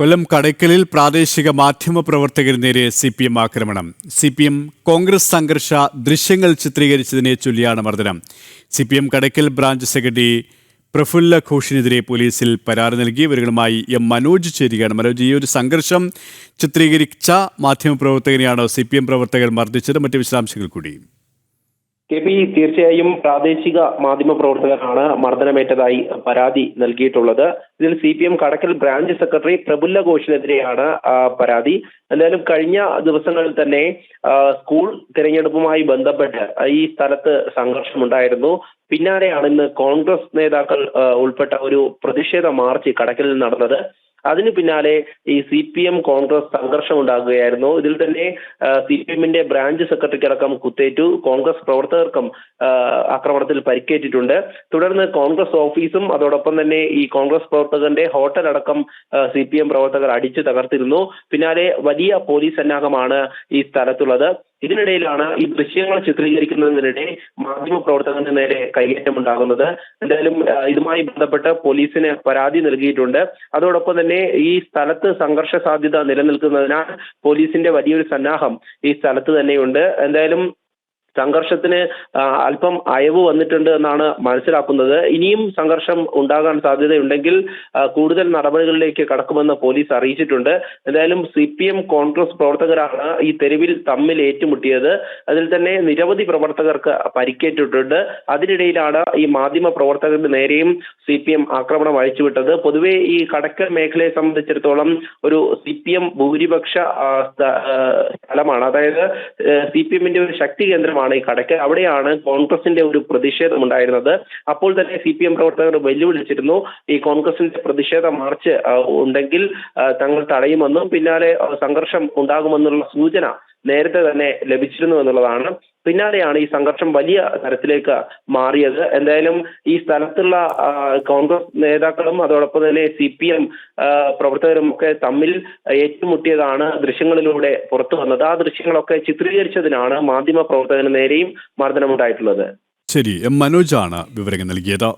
കൊല്ലം കടയ്ക്കലിൽ പ്രാദേശിക മാധ്യമ പ്രവർത്തകന് നേരെ സി പി എം ആക്രമണം. സി പി എം കോൺഗ്രസ് സംഘർഷ ദൃശ്യങ്ങൾ ചിത്രീകരിച്ചതിനെ ചൊല്ലിയാണ് മർദ്ദനം. C P M Kadakkal branch secretary Prafulla ഘോഷിനെതിരെ പോലീസിൽ പരാതി നൽകി. ഇവരുമായി എം മനോജ് ചേരുകയാണ്. മനോജ് ഈ ഒരു സംഘർഷം ചിത്രീകരിച്ച മാധ്യമപ്രവർത്തകനെയാണോ സി പി എം പ്രവർത്തകർ മർദ്ദിച്ചത്. മറ്റ് വിശദാംശങ്ങൾ കൂടി. കെ പി തീർച്ചയായും പ്രാദേശിക മാധ്യമ പ്രവർത്തകരാണ് മർദ്ദനമേറ്റതായി പരാതി നൽകിയിട്ടുള്ളത്. ഇതിൽ C P M Kadakkal branch secretary Prafulla ഘോഷിനെതിരെയാണ് പരാതി. എന്തായാലും കഴിഞ്ഞ ദിവസങ്ങളിൽ തന്നെ സ്കൂൾ തിരഞ്ഞെടുപ്പുമായി ബന്ധപ്പെട്ട് ഈ സ്ഥലത്ത് സംഘർഷമുണ്ടായിരുന്നു. പിന്നാലെയാണ് ഇന്ന് കോൺഗ്രസ് നേതാക്കൾ ഉൾപ്പെട്ട ഒരു പ്രതിഷേധ മാർച്ച് കടക്കലിൽ നടന്നത്. അതിന് പിന്നാലെ ഈ സി പി എം കോൺഗ്രസ് സംഘർഷം ഉണ്ടാകുകയായിരുന്നു ഇതിൽ തന്നെ സി പി എമ്മിന്റെ ബ്രാഞ്ച് സെക്രട്ടറിക്ക് അടക്കം കുത്തേറ്റു. കോൺഗ്രസ് പ്രവർത്തകർക്കും ആക്രമണത്തിൽ പരിക്കേറ്റിട്ടുണ്ട്. തുടർന്ന് കോൺഗ്രസ് ഓഫീസും അതോടൊപ്പം തന്നെ ഈ കോൺഗ്രസ് പ്രവർത്തകന്റെ ഹോട്ടൽ അടക്കം സി പി എം പ്രവർത്തകർ അടിച്ചു തകർത്തിരുന്നു. പിന്നാലെ വലിയ പോലീസ് സന്നാഹമാണ് ഈ സ്ഥലത്തുള്ളത്. ഇതിനിടയിലാണ് ഈ ദൃശ്യങ്ങൾ ചിത്രീകരിക്കുന്നതിനിടെ മാധ്യമ പ്രവർത്തകന്റെ നേരെ കൈയേറ്റം ഉണ്ടാകുന്നത് എന്തായാലും ഇതുമായി ബന്ധപ്പെട്ട് പോലീസിന് പരാതി നൽകിയിട്ടുണ്ട്. അതോടൊപ്പം തന്നെ ഈ സ്ഥലത്ത് സംഘർഷ സാധ്യത നിലനിൽക്കുന്നതിനാൽ പോലീസിന്റെ വലിയൊരു സന്നാഹം ഈ സ്ഥലത്ത് തന്നെയുണ്ട്. എന്തായാലും സംഘർഷത്തിന് അല്പം അയവ് വന്നിട്ടുണ്ട് എന്നാണ് മനസ്സിലാക്കുന്നത്. ഇനിയും സംഘർഷം ഉണ്ടാകാൻ സാധ്യതയുണ്ടെങ്കിൽ കൂടുതൽ നടപടികളിലേക്ക് കടക്കുമെന്ന് പോലീസ് അറിയിച്ചിട്ടുണ്ട്. എന്തായാലും സി പി എം കോൺഗ്രസ് പ്രവർത്തകരാണ് ഈ തെരുവിൽ തമ്മിൽ ഏറ്റുമുട്ടിയത്. അതിൽ തന്നെ നിരവധി പ്രവർത്തകർക്ക് പരിക്കേറ്റിട്ടുണ്ട്. അതിനിടയിലാണ് ഈ മാധ്യമ പ്രവർത്തകരുടെ നേരെയും സി പി എം ആക്രമണം അഴിച്ചുവിട്ടത്. പൊതുവെ ഈ കടക്കൽ മേഖലയെ സംബന്ധിച്ചിടത്തോളം ഒരു സി പി എം ഭൂരിപക്ഷ സ്ഥലമാണ്. അതായത് സി പി എമ്മിന്റെ ഒരു ശക്തി കേന്ദ്രമാണ്. ഈ കടയ്ക്ക്. അവിടെയാണ് കോൺഗ്രസിന്റെ ഒരു പ്രതിഷേധം ഉണ്ടായിരുന്നത്. അപ്പോൾ തന്നെ സി പി എം പ്രവർത്തകർ വെല്ലുവിളിച്ചിരുന്നു ഈ കോൺഗ്രസിന്റെ പ്രതിഷേധ മാർച്ച് ഉണ്ടെങ്കിൽ തങ്ങൾ തടയുമെന്നും പിന്നാലെ സംഘർഷം ഉണ്ടാകുമെന്നുള്ള സൂചന നേരത്തെ തന്നെ ലഭിച്ചിരുന്നു എന്നുള്ളതാണ്. പിന്നാലെയാണ് ഈ സംഘർഷം വലിയ തരത്തിലേക്ക് മാറിയത്. എന്തായാലും ഈ സ്ഥലത്തുള്ള കോൺഗ്രസ് നേതാക്കളും അതോടൊപ്പം തന്നെ സി പി എം പ്രവർത്തകരും ഒക്കെ തമ്മിൽ ഏറ്റുമുട്ടിയതാണ് ദൃശ്യങ്ങളിലൂടെ പുറത്തു വന്നത്. ആ ദൃശ്യങ്ങളൊക്കെ ചിത്രീകരിച്ചതിനാണ് മാധ്യമ പ്രവർത്തകന് നേരെയും മർദ്ദനമുണ്ടായിട്ടുള്ളത്. ശരി എം മനോജാണ് വിവരങ്ങൾ നൽകിയത്.